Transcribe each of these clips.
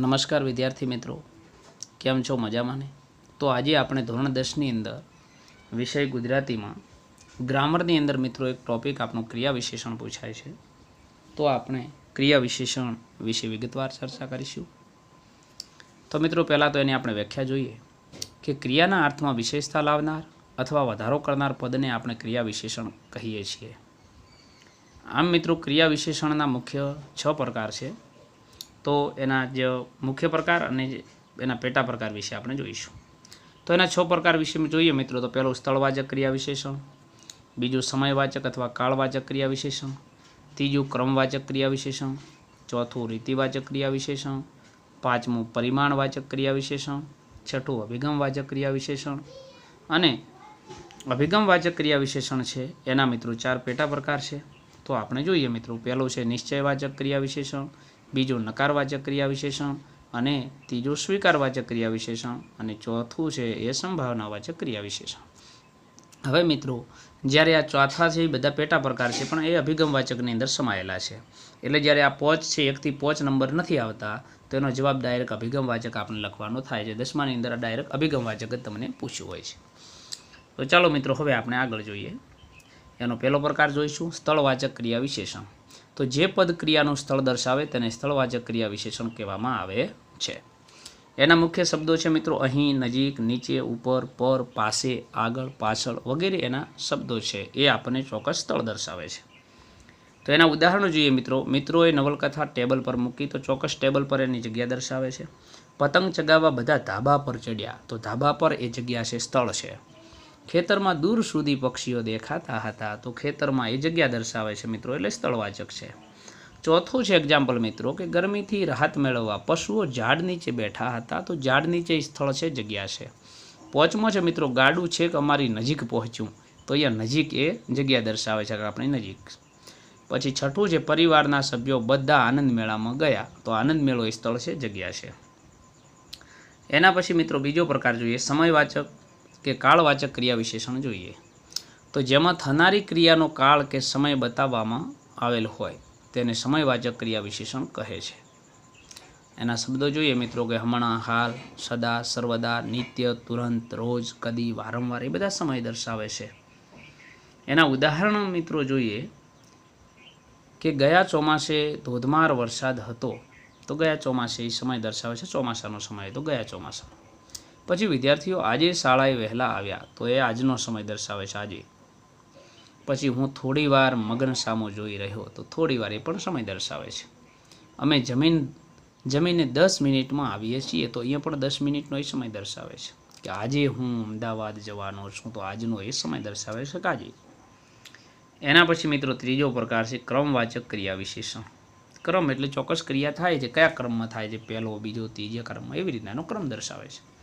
નમસ્કાર વિદ્યાર્થી મિત્રો. કેમ છો મજામાં ને તો આજે આપણે ધોરણ દસની અંદર વિષય ગુજરાતીમાં ગ્રામરની અંદર મિત્રો એક ટોપિક આપણું ક્રિયા વિશેષણ પૂછાય છે. તો આપણે ક્રિયા વિશેષણ વિશે વિગતવાર ચર્ચા કરીશું. તો મિત્રો પહેલાં તો એની આપણે વ્યાખ્યા જોઈએ કે ક્રિયાના અર્થમાં વિશેષતા લાવનાર અથવા વધારો કરનાર પદને આપણે ક્રિયા વિશેષણ કહીએ છીએ. આમ મિત્રો ક્રિયા વિશેષણના મુખ્ય છ પ્રકાર છે. તો એના જે મુખ્ય પ્રકાર અને એના પેટા પ્રકાર વિશે આપણે જોઈશું. તો એના છ પ્રકાર વિશે જોઈએ મિત્રો. તો પહેલું સ્થળવાચક ક્રિયા વિશેષણ બીજું સમયવાચક અથવા કાળવાચક ક્રિયા વિશેષણ ત્રીજું ક્રમવાચક ક્રિયા વિશેષણ ચોથું રીતિવાચક ક્રિયા વિશેષણ પાંચમું પરિમાણવાચક ક્રિયા વિશેષણ છઠ્ઠું અભિગમવાચક ક્રિયા વિશેષણ અને અભિગમવાચક ક્રિયા વિશેષણ છે એના મિત્રો ચાર પેટા પ્રકાર છે. તો આપણે જોઈએ મિત્રો. પહેલું છે નિશ્ચયવાચક ક્રિયા વિશેષણ બીજું નકારવાચક ક્રિયા વિશેષણ અને ત્રીજું સ્વીકારવાચક ક્રિયા વિશેષણ અને ચોથું છે એ સંભાવનાવાચક ક્રિયા વિશેષણ. હવે મિત્રો, જ્યારે આ ચોથા છે એ બધા પેટા પ્રકાર છે, પણ એ અભિગમવાચકની અંદર સમાયેલા છે. એટલે જ્યારે આ પોચ છે, એકથી પોચ નંબર નથી આવતા, તો એનો જવાબ ડાયરેક્ટ અભિગમવાચક આપણે લખવાનો થાય છે. દસમાની અંદર આ ડાયરેક્ટ અભિગમવાચક જ તમને પૂછ્યું હોય છે. તો ચાલો મિત્રો, હવે આપણે આગળ જોઈએ. એનો પહેલો પ્રકાર જોઈશું, સ્થળવાચક ક્રિયા વિશેષણ. તો જે પદ ક્રિયાનું સ્થળ દર્શાવે તેને સ્થળવાચક ક્રિયા વિશેષણ કહેવામાં આવે છે. એના મુખ્ય શબ્દો છે મિત્રો, અહીં, નજીક, નીચે, ઉપર, પર, પાસે, આગળ, પાછળ વગેરે એના શબ્દો છે. એ આપણને ચોક્કસ સ્થળ દર્શાવે છે. તો એના ઉદાહરણો જોઈએ મિત્રો. મિત્રોએ નવલકથા ટેબલ પર મૂકી તો ચોક્કસ ટેબલ પર એની જગ્યા દર્શાવે છે. પતંગ ચગાવવા બધા ધાબા પર ચડ્યા. તો ધાબા પર એ જગ્યા છે, સ્થળ છે. ખેતરમાં દૂર સુધી પક્ષીઓ દેખાતા હતા. તો ખેતરમાં એ જગ્યા દર્શાવે છે મિત્રો, એટલે સ્થળવાચક છે. ચોથું છે એક્ઝામ્પલ મિત્રો, કે ગરમીથી રાહત મેળવવા પશુઓ ઝાડ નીચે બેઠા હતા, તો ઝાડ નીચે સ્થળ છે, જગ્યા છે. પોચમો છે મિત્રો, ગાડું છે કે અમારી નજીક પહોંચ્યું, તો અહીંયા નજીક એ જગ્યા દર્શાવે છે, આપણી નજીક. પછી છઠ્ઠું છે, પરિવારના સભ્યો બધા આનંદ મેળામાં ગયા, તો આનંદ મેળો એ સ્થળ છે, જગ્યા છે. એના પછી મિત્રો બીજો પ્રકાર જોઈએ, સમયવાચક કે કાળવાચક ક્રિયા વિશેષણ જોઈએ. તો જેમાં થનારી ક્રિયાનો કાળ કે સમય બતાવવામાં આવેલ હોય, તેને સમયવાચક ક્રિયા વિશેષણ કહે છે. એના શબ્દો જોઈએ મિત્રો કે હમણાં, હાલ, સદા, સર્વદા, નિત્ય, તુરંત, રોજ, કદી, વારંવાર, એ બધા સમય દર્શાવે છે. એના ઉદાહરણ મિત્રો જોઈએ કે ગયા ચોમાસે ધોધમાર વરસાદ હતો, તો ગયા ચોમાસે એ સમય દર્શાવે છે ચોમાસાનો સમય, તો ગયા ચોમાસાનો. પછી વિદ્યાર્થીઓ આજે શાળાએ વહેલા આવ્યા તો એ આજનો સમય દર્શાવે છે આજે. પછી હું થોડી વાર મગન સામો જોઈ રહ્યો તો થોડી વાર એ પણ સમય દર્શાવે છે. અમે જમીન, જમીને દસ મિનિટમાં આવીએ છીએ તો અહીંયા પણ દસ મિનિટનો એ સમય દર્શાવે છે કે આજે હું અમદાવાદ જવાનો છું તો આજનો એ સમય દર્શાવે છે કાજે એના પછી મિત્રો ત્રીજો પ્રકાર છે ક્રમવાચક ક્રિયા વિશેષણ. ક્રમ એટલે ચોક્કસ ક્રિયા થાય છે, કયા ક્રમમાં થાય છે, પહેલો, બીજો, ત્રીજો ક્રમમાં એવી રીતના એનો ક્રમ દર્શાવે છે.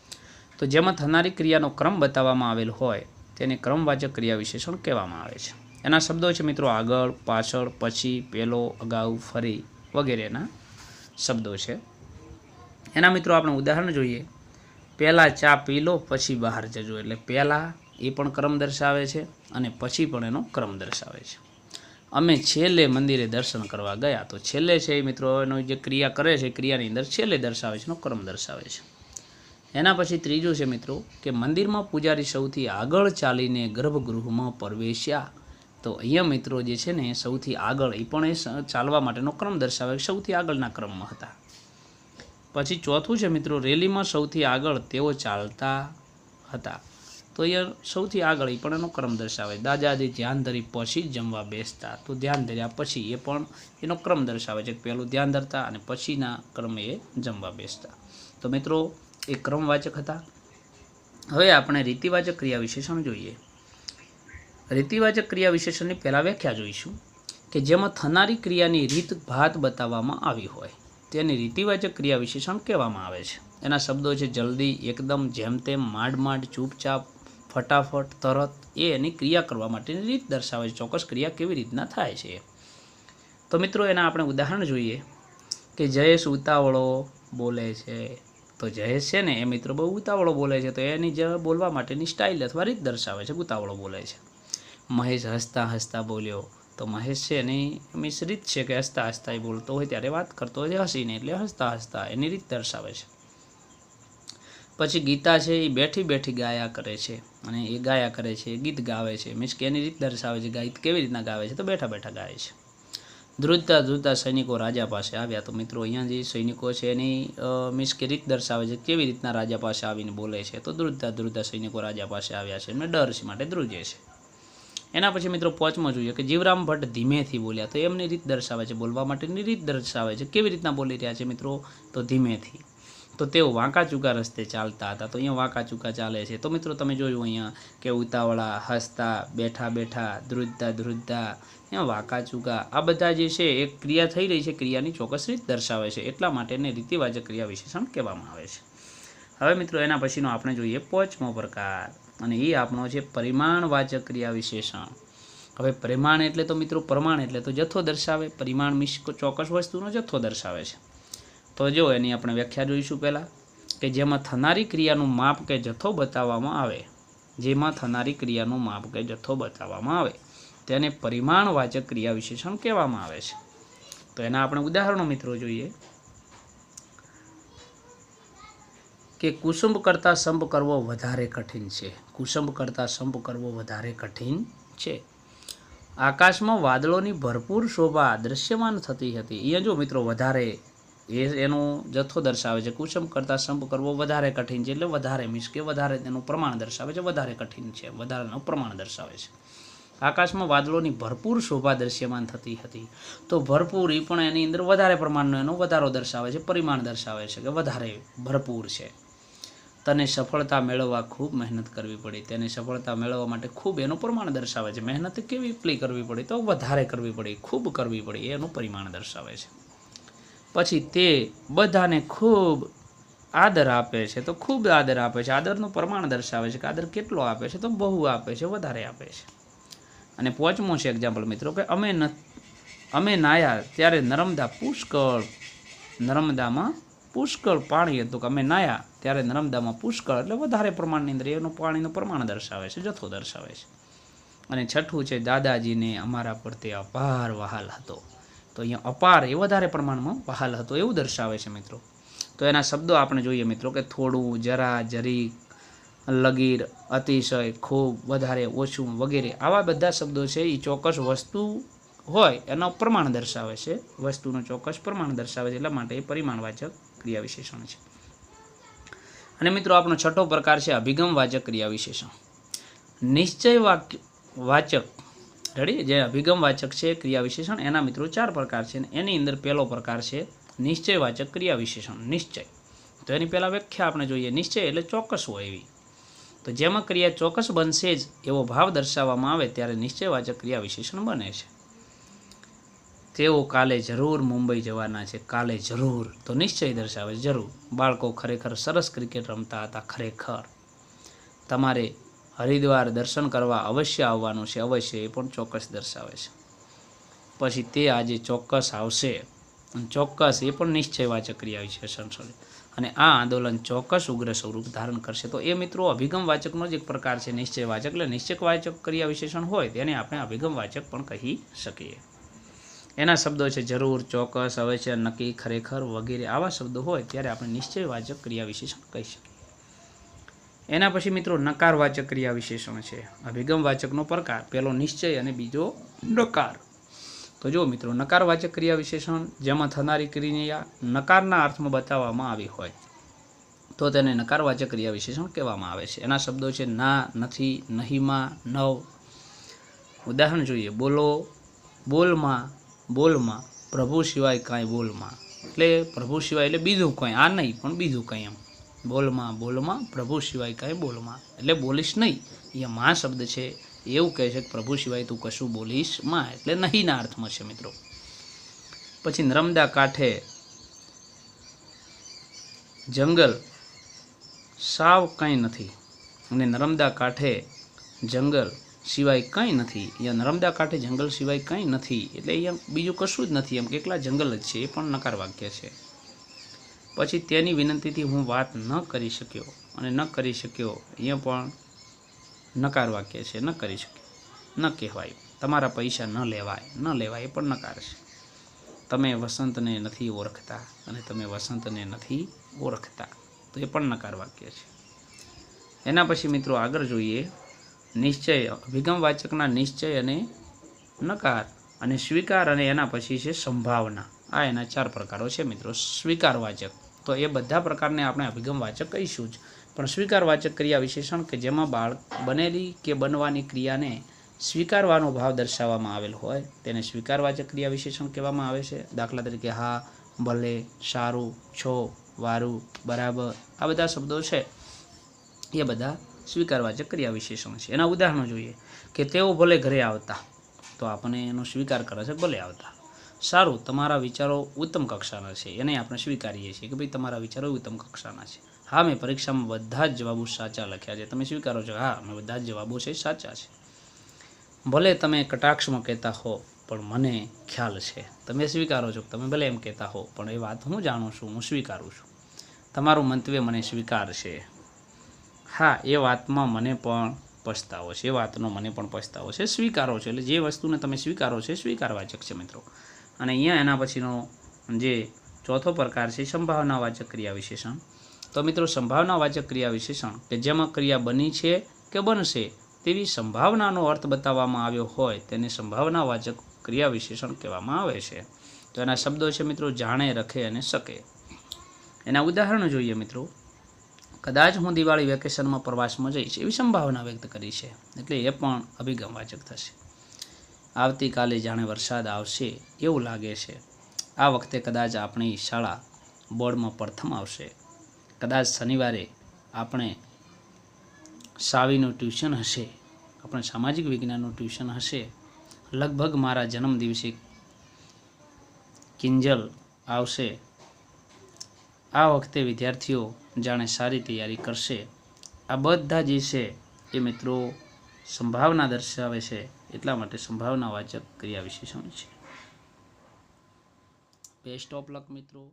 તો જેમાં થનારી ક્રિયાનો ક્રમ બતાવવામાં આવેલ હોય, તેને ક્રમવાચક ક્રિયા વિશેષણ કહેવામાં આવે છે. એના શબ્દો છે મિત્રો આગળ, પાછળ, પછી, પેલો, અગાઉ, ફરી વગેરેના શબ્દો છે. એના મિત્રો આપણે ઉદાહરણ જોઈએ. પહેલાં ચા પી લો પછી બહાર જજો. એટલે પહેલાં એ પણ ક્રમ દર્શાવે છે અને પછી પણ એનો ક્રમ દર્શાવે છે. અમે છેલ્લે મંદિરે દર્શન કરવા ગયા તો છેલ્લે છે એ મિત્રો એનો જે ક્રિયા કરે છે ક્રિયાની અંદર છેલ્લે દર્શાવે છે, એનો ક્રમ દર્શાવે છે. એના પછી ત્રીજું છે મિત્રો કે મંદિરમાં પૂજારી સૌથી આગળ ચાલીને ગર્ભગૃહમાં પ્રવેશ્યા. તો અહીંયા મિત્રો જે છે ને સૌથી આગળ એ પણ એ ચાલવા માટેનો ક્રમ દર્શાવે સૌથી આગળના ક્રમમાં હતા. પછી ચોથું છે મિત્રો રેલીમાં સૌથી આગળ તેઓ ચાલતા હતા. તો અહીંયા સૌથી આગળ એ પણ એનો ક્રમ દર્શાવે. દાદાજી ધ્યાન ધરી પછી જમવા બેસતા. તો ધ્યાન ધર્યા પછી એ પણ એનો ક્રમ દર્શાવે છે પહેલું ધ્યાન ધરતા અને પછીના ક્રમે એ જમવા બેસતા. તો મિત્રો એ ક્રમવાચક હતા. હવે આપણે રીતિવાચક ક્રિયા વિશેષણ જોઈએ. રીતિવાચક ક્રિયા વિશેષણની પહેલાં વ્યાખ્યા જોઈશું કે જેમાં થનારી ક્રિયાની રીત ભાત બતાવવામાં આવી હોય. તેને રીતિવાચક ક્રિયા વિશેષણ કહેવામાં આવે છે. એના શબ્દો છે જલ્દી, એકદમ, જેમ તેમ, માંડ માંડ, ચૂપચાપ, ફટાફટ, તરત. એ એની ક્રિયા કરવા માટેની રીત દર્શાવે છે. ચોક્કસ ક્રિયા કેવી રીતના થાય છે તો મિત્રો, એના આપણે ઉદાહરણ જોઈએ કે જયેશ ઉતાવળો બોલે છે. તો જયેશ છે ને એ મિત્રો બહુ ઉતાવળો બોલે છે, તો એની જે બોલવા માટેની સ્ટાઇલ અથવા રીત દર્શાવે છે, ઉતાવળો બોલે છે. મહેશ હસતા હસતા બોલ્યો, તો મહેશ છે એની મિસ રીત છે કે હસતા હસતા એ બોલતો હોય ત્યારે વાત કરતો હોય હસીને, એટલે હસતા હસતા એની રીત દર્શાવે છે. પછી ગીતા છે એ બેઠી બેઠી ગાયા કરે છે અને એ ગાયા કરે છે ગીત ગાવે છે, મીન્સ કે એની રીત દર્શાવે છે ગીત કેવી રીતના ગાવે છે, તો બેઠા બેઠા ગાય છે. ધ્રુજતા ધ્રુજતા સૈનિકો રાજા પાસે આવ્યા. તો મિત્રો, અહીંયા જે સૈનિકો છે એની મીન્સ કે રીત દર્શાવે છે કેવી રીતના રાજા પાસે આવીને બોલે છે. તો ધ્રુજતા ધ્રુજતા સૈનિકો રાજા પાસે આવ્યા છે એમને ડર છે, માટે ધ્રુજે છે. એના પછી મિત્રો, પોચમાં જોઈએ કે જીવરામ ભટ્ટ ધીમેથી બોલ્યા. તો એમની રીત દર્શાવે છે, બોલવા માટેની રીત દર્શાવે છે. કેવી રીતના બોલી રહ્યા છે મિત્રો? તો ધીમેથી. તો તેઓ વાંકા ચૂકા રસ્તે ચાલતા હતા. તો અહીંયા વાંકા ચૂકા ચાલે છે. તો મિત્રો, તમે જોયું અહીંયા કે ઉતાવળા, હસતા, બેઠા બેઠા, ધ્રુજતા ધ્રુજતા, અહીંયા વાંકા ચૂકા આ બધા જે છે, એ ક્રિયા થઈ રહી છે. ક્રિયાની ચોક્કસ રીત દર્શાવે છે. એટલા માટે એને રીતિવાચક ક્રિયા વિશેષણ કહેવામાં આવે છે. હવે મિત્રો, એના પછીનો આપણે જોઈએ પોચમો પ્રકાર. અને એ આપણો છે પરિમાણવાચક ક્રિયા વિશેષણ. હવે પરિમાણ એટલે તો મિત્રો, પ્રમાણ એટલે તો જથ્થો દર્શાવે. પરિમાણ મિશ ચોક્કસ વસ્તુનો જથ્થો દર્શાવે છે. તો જો એની આપણે વ્યાખ્યા જોઈશું પહેલાં, કે જેમાં થનારી ક્રિયાનું માપ કે જથ્થો બતાવવામાં આવે. જેમાં થનારી ક્રિયાનું માપ કે જથ્થો બતાવવામાં આવે. તેને પરિમાણવાચક ક્રિયા વિશેષણ કહેવામાં આવે છે. તો એના આપણે ઉદાહરણો મિત્રો જોઈએ. કે કુસુંબ કરતાં સંપ કરવો વધારે કઠિન છે. કુસુંબ કરતાં સંપ કરવો વધારે કઠિન છે. આકાશમાં વાદળોની ભરપૂર શોભા દૃશ્યમાન થતી હતી. અહીંયા જો મિત્રો વધારે એ એનો જથ્થો દર્શાવે છે. કુસુમ કરતાં સંપ કરવો વધારે કઠિન છે એટલે વધારે મીન્સ કે વધારે તેનું પ્રમાણ દર્શાવે છે. વધારે કઠિન છે. વધારાનું પ્રમાણ દર્શાવે છે. આકાશમાં વાદળોની ભરપૂર શોભા દૃશ્યમાન થતી હતી. તો ભરપૂર એ પણ એની અંદર વધારે પ્રમાણનો એનો વધારો દર્શાવે છે, પરિમાણ દર્શાવે છે કે વધારે ભરપૂર છે. તને સફળતા મેળવવા ખૂબ મહેનત કરવી પડી. તેને સફળતા મેળવવા માટે ખૂબ એનું પ્રમાણ દર્શાવે છે. મહેનત કેવી એટલી કરવી પડી? તો વધારે કરવી પડી, ખૂબ કરવી પડી. એનું પરિમાણ દર્શાવે છે. પછી તે બધાને ખૂબ આદર આપે છે. તો ખૂબ આદર આપે છે. આદરનું પ્રમાણ દર્શાવે છે કે આદર કેટલો આપે છે? તો બહુ આપે છે, વધારે આપે છે. અને પોચમો છે એક્ઝામ્પલ મિત્રો કે અમે ન અમે નાયા ત્યારે નર્મદા પુષ્કળ, નર્મદામાં પુષ્કળ પાણી હતું કે અમે નાયા ત્યારે નર્મદામાં પુષ્કળ એટલે વધારે પ્રમાણની અંદર એનું પાણીનું પ્રમાણ દર્શાવે છે, જથ્થો દર્શાવે છે. અને છઠ્ઠું છે દાદાજીને અમારા પર તે અપાર વહાલ હતો. તો અહીંયા અપાર એ વધારે પ્રમાણમાં વહાલ હતો એવું દર્શાવે છે મિત્રો. તો એના શબ્દો આપણે જોઈએ મિત્રો કે થોડું, જરા, જરી, લગીર, અતિશય, ખૂબ, વધારે, ઓછું વગેરે આવા બધા શબ્દો છે એ ચોક્કસ વસ્તુ હોય એનો પ્રમાણ દર્શાવે છે. વસ્તુનું ચોક્કસ પ્રમાણ દર્શાવે છે એટલા માટે એ પરિમાણવાચક ક્રિયા વિશેષણ છે. અને મિત્રો આપણો છઠ્ઠો પ્રકાર છે અભિગમવાચક ક્રિયા વિશેષણ નિશ્ચય વાક્ય, વાચક રેડી જે અભિગમવાચક છે ક્રિયા વિશેષણ એના મિત્રો ચાર પ્રકાર છે ને એની અંદર પહેલો પ્રકાર છે નિશ્ચયવાચક ક્રિયા વિશેષણ નિશ્ચય. તો એની પહેલાં વ્યાખ્યા આપણે જોઈએ. નિશ્ચય એટલે ચોક્કસ હોય એવી. તો જેમાં ક્રિયા ચોક્કસ બનશે જ એવો ભાવ દર્શાવવામાં આવે ત્યારે નિશ્ચયવાચક ક્રિયા વિશેષણ બને છે. તેઓ કાલે જરૂર મુંબઈ જવાના છે, કાલે જરૂર. તો નિશ્ચય દર્શાવે જરૂર. બાળકો ખરેખર સરસ ક્રિકેટ રમતા હતા, ખરેખર. તમારે હરિદ્વાર દર્શન કરવા અવશ્ય આવવાનું છે, અવશ્ય એ પણ ચોક્કસ દર્શાવે છે. પછી તે આજે ચોક્કસ આવશે અને ચોક્કસ એ પણ નિશ્ચયવાચક ક્રિયા વિશેષણ સંસદે અને આ આંદોલન ચોક્કસ ઉગ્ર સ્વરૂપ ધારણ કરશે. તો એ મિત્રો અભિગમવાચકનો જ એક પ્રકાર છે, નિશ્ચયવાચક એટલે નિશ્ચયવાચક ક્રિયા વિશેષણ હોય તેને આપણે અભિગમવાચક પણ કહી શકીએ. એના શબ્દો છે જરૂર, ચોક્કસ, અવશ્ય, નક્કી, ખરેખર વગેરે આવા શબ્દો હોય ત્યારે આપણે નિશ્ચયવાચક ક્રિયા વિશેષણ કહી શકીએ. એના પછી મિત્રો નકારવાચક ક્રિયા વિશેષણ છે. અભિગમવાચકનો પ્રકાર, પહેલો નિશ્ચય અને બીજો નકાર. તો જો મિત્રો નકારવાચક ક્રિયા વિશેષણ જેમાં થનારી ક્રિયા નકારના અર્થમાં બતાવવામાં આવી હોય, તો તેને નકારવાચક ક્રિયા વિશેષણ કહેવામાં આવે છે. એના શબ્દો છે ના, નથી, નહીંમાં, નવ. ઉદાહરણ જોઈએ, બોલો, બોલમાં બોલમાં, પ્રભુ સિવાય કાંઈ બોલમાં. એટલે પ્રભુ સિવાય એટલે બીજું કંઈ, આ નહીં, પણ બીજું કંઈ એમ. બોલમાં બોલમાં પ્રભુ સિવાય કાંઈ બોલમાં. એટલે બોલીશ નહીં. અહીંયા માં શબ્દ છે. એવું કહે છે કે પ્રભુ સિવાય તું કશું બોલીશમાં. એટલે નહીંના અર્થમાં છે મિત્રો. પછી નર્મદા કાંઠે જંગલ સાવ કંઈ નથી. અને નર્મદા કાંઠે જંગલ સિવાય કંઈ નથી. અહીંયા નર્મદા કાંઠે જંગલ સિવાય કંઈ નથી. એટલે અહીંયા બીજું કશું જ નથી. એમ કે એકલા જંગલ જ છે. એ પણ નકાર વાક્ય છે. પછી તેની વિનંતીથી હું વાત ન કરી શક્યો અને ન કરી શક્યો, અહીંયા પણ નકાર વાક્ય છે, ન કરી શક્યો. ન કહેવાય, તમારા પૈસા ન લેવાય ન લેવાય એ પણ નકાર છે. તમે વસંતને નથી ઓળખતા અને તમે વસંતને નથી ઓળખતા, તો એ પણ નકાર વાક્ય છે. એના પછી મિત્રો આગળ જોઈએ, નિશ્ચય, અભિગમ વાચકના નિશ્ચય અને નકાર અને સ્વીકાર અને એના પછી છે સંભાવના. આ એના ચાર પ્રકારો છે મિત્રો. સ્વીકાર વાચક. તો એ બધા પ્રકારને આપણે અભિગમ વાચક કહીશું જ. પણ સ્વીકાર વાચક ક્રિયા વિશેષણ કે જેમાં બાળક બનેલી કે બનવાની ક્રિયાને સ્વીકારવાનો ભાવ દર્શાવવામાં આવેલ હોય, તેને સ્વીકારવાચક ક્રિયા વિશેષણ કહેવામાં આવે છે. દાખલા તરીકે હા, ભલે, સારું, છો, વારું, બરાબર, આ બધા શબ્દો છે. એ બધા સ્વીકારવાચક ક્રિયા વિશેષણ છે. એના ઉદાહરણો જોઈએ કે તેઓ ભલે ઘરે આવતા, તો આપણને એનો સ્વીકાર કરે છે ભલે આવતા. સારું, તમારા વિચારો ઉત્તમ કક્ષાના છે, એને આપણે સ્વીકારીએ છીએ કે ભાઈ તમારા વિચારો ઉત્તમ કક્ષાના છે. હા, મેં પરીક્ષામાં બધા જ જવાબો સાચા લખ્યા છે. તમે સ્વીકારો છો? હા, મેં બધા જ જવાબો છે, સાચા છે. ભલે તમે કટાક્ષમાં કહેતા હો, પણ મને ખ્યાલ છે. તમે સ્વીકારો છો તમે ભલે એમ કહેતા હો, પણ એ વાત હું જાણું છું, હું સ્વીકારું છું. તમારું મંતવ્ય મને સ્વીકાર છે. હા, એ વાતમાં મને પણ પછતાવો છે, એ વાતનો મને પણ પછતાવો છે. સ્વીકારો છે, એટલે જે વસ્તુને તમે સ્વીકારો છે સ્વીકારવાચક છે, મિત્રો. અને અહીંયા એના પછીનો જે ચોથો પ્રકાર છે સંભાવનાવાચક ક્રિયા વિશેષણ. તો મિત્રો સંભાવનાવાચક ક્રિયા વિશેષણ કે જેમાં ક્રિયા બની છે કે બનશે તેવી સંભાવનાનો અર્થ બતાવવામાં આવ્યો હોય તેને સંભાવનાવાચક ક્રિયા વિશેષણ કહેવામાં આવે છે. તો એના શબ્દો છે મિત્રો, જાણે, રખે અને શકે. એના ઉદાહરણો જોઈએ મિત્રો. કદાચ હું દિવાળી વેકેશનમાં પ્રવાસમાં જઈશ એવી સંભાવના વ્યક્ત કરી છે, એટલે એ પણ અભિગમવાચક થશે. આવતીકાલે જાણે વરસાદ આવશે એવું લાગે છે. આ વખતે કદાચ આપણી શાળા બોર્ડમાં પ્રથમ આવશે. કદાચ શનિવારે આપણે સાવીનું ટ્યુશન હશે, આપણે સામાજિક વિજ્ઞાનનું ટ્યુશન હશે. લગભગ મારા જન્મદિવસે કિંજલ આવશે. આ વખતે વિદ્યાર્થીઓ જાણે સારી તૈયારી કરશે. આ બધા જે છે એ મિત્રો સંભાવના દર્શાવે છે. એટલા માટે સંભાવનાવાચક ક્રિયા વિશેષણ છે. બેસ્ટ ઓફ લક મિત્રો.